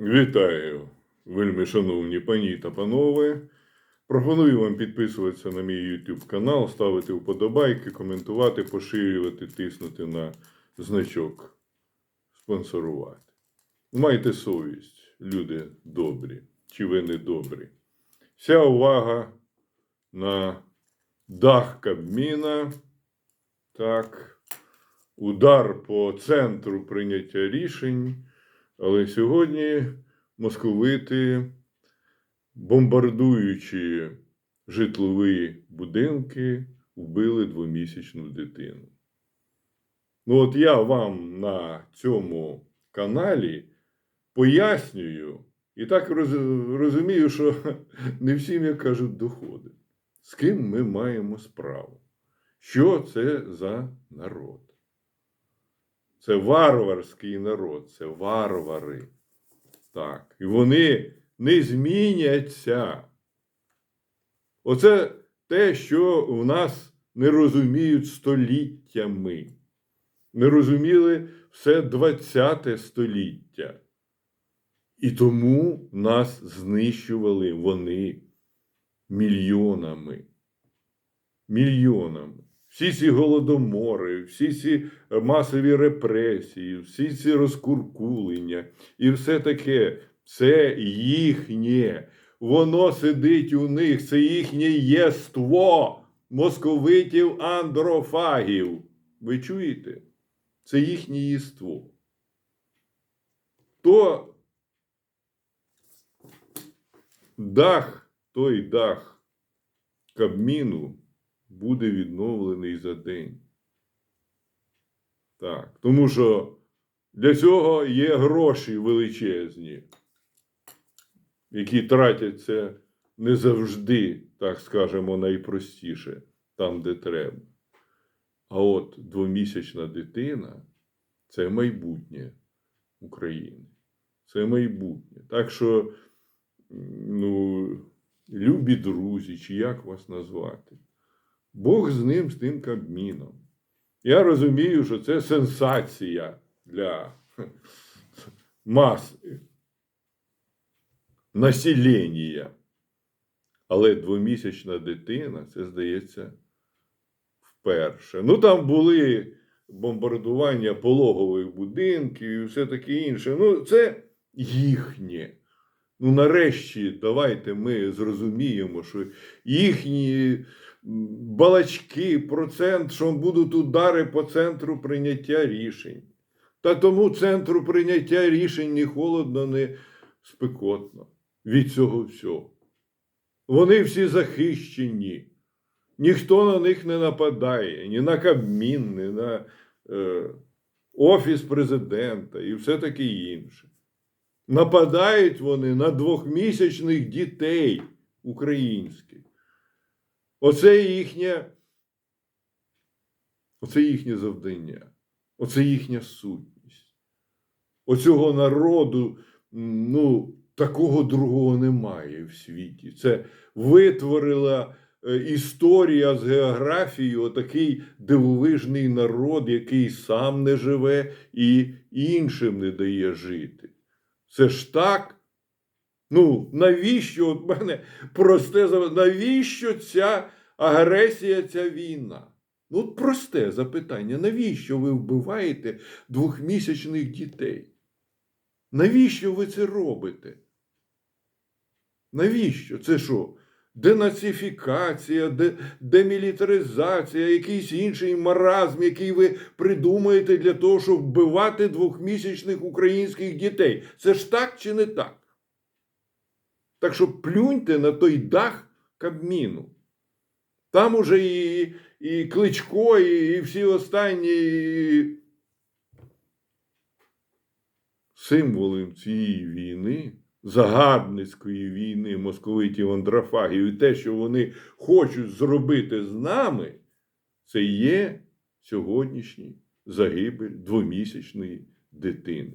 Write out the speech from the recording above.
Вітаю, вельми шановні пані та панове. Пропоную вам підписуватися на мій YouTube канал, ставити вподобайки, коментувати, поширювати, тиснути на значок, спонсорувати. Майте совість, люди добрі, чи ви не добрі. Вся увага на дах Кабміна. Так, удар по центру прийняття рішень. Але сьогодні московити, бомбардуючи житлові будинки, вбили двомісячну дитину. Ну, от я вам на цьому каналі пояснюю і так розумію, що не всім, як кажуть, доходить. З ким ми маємо справу? Що це за народ? Це варварський народ, це варвари. Так. І вони не зміняться. Оце те, що в нас не розуміють століттями. Не розуміли все ХХ століття. І тому нас знищували вони мільйонами. Мільйонами. Всі ці голодомори, всі ці масові репресії, всі ці розкуркулення і все таке це їхнє. Воно сидить у них, це їхнє єство московитів андрофагів. Ви чуєте? Це їхнє єство. То дах, той дах Кабміну буде відновлений за день. Так, тому що для цього є гроші величезні, які тратяться не завжди, так скажемо, найпростіше, там, де треба. А от двомісячна дитина це майбутнє України. Це майбутнє. Так що, ну, любі друзі, чи як вас назвати? Бог з ним, з тим Кабміном. Я розумію, що це сенсація для маси населення. Але двомісячна дитина, це здається, вперше. Ну, там були бомбардування пологових будинків і все таке інше. Ну, це їхнє. Ну, нарешті, давайте ми зрозуміємо, що їхні балачки, процент, що будуть удари по центру прийняття рішень. Та тому центру прийняття рішень не холодно, не спекотно від цього всього. Вони всі захищені. Ніхто на них не нападає, ні на Кабмін, ні на е, Офіс президента і все таке інше. Нападають вони на двохмісячних дітей українських. Оце їхнє, оце їхнє завдання, оце їхня сутність. Оцього народу, ну, такого другого немає в світі. Це витворила е, історія з географією отакий дивовижний народ, який сам не живе і іншим не дає жити. Це ж так. Ну, навіщо от мене просте навіщо ця агресія, ця війна? Ну, от просте запитання: навіщо ви вбиваєте двохмісячних дітей? Навіщо ви це робите? Навіщо? Це що? Денацифікація, демілітаризація, якийсь інший маразм, який ви придумаєте для того, щоб вбивати двохмісячних українських дітей. Це ж так чи не так? Так що плюньте на той дах Кабміну. Там уже і, і Кличко, і, і всі останні і... символом цієї війни, загарбницької війни московитів андрофагів, і те, що вони хочуть зробити з нами, це є сьогоднішній загибель двомісячної дитини.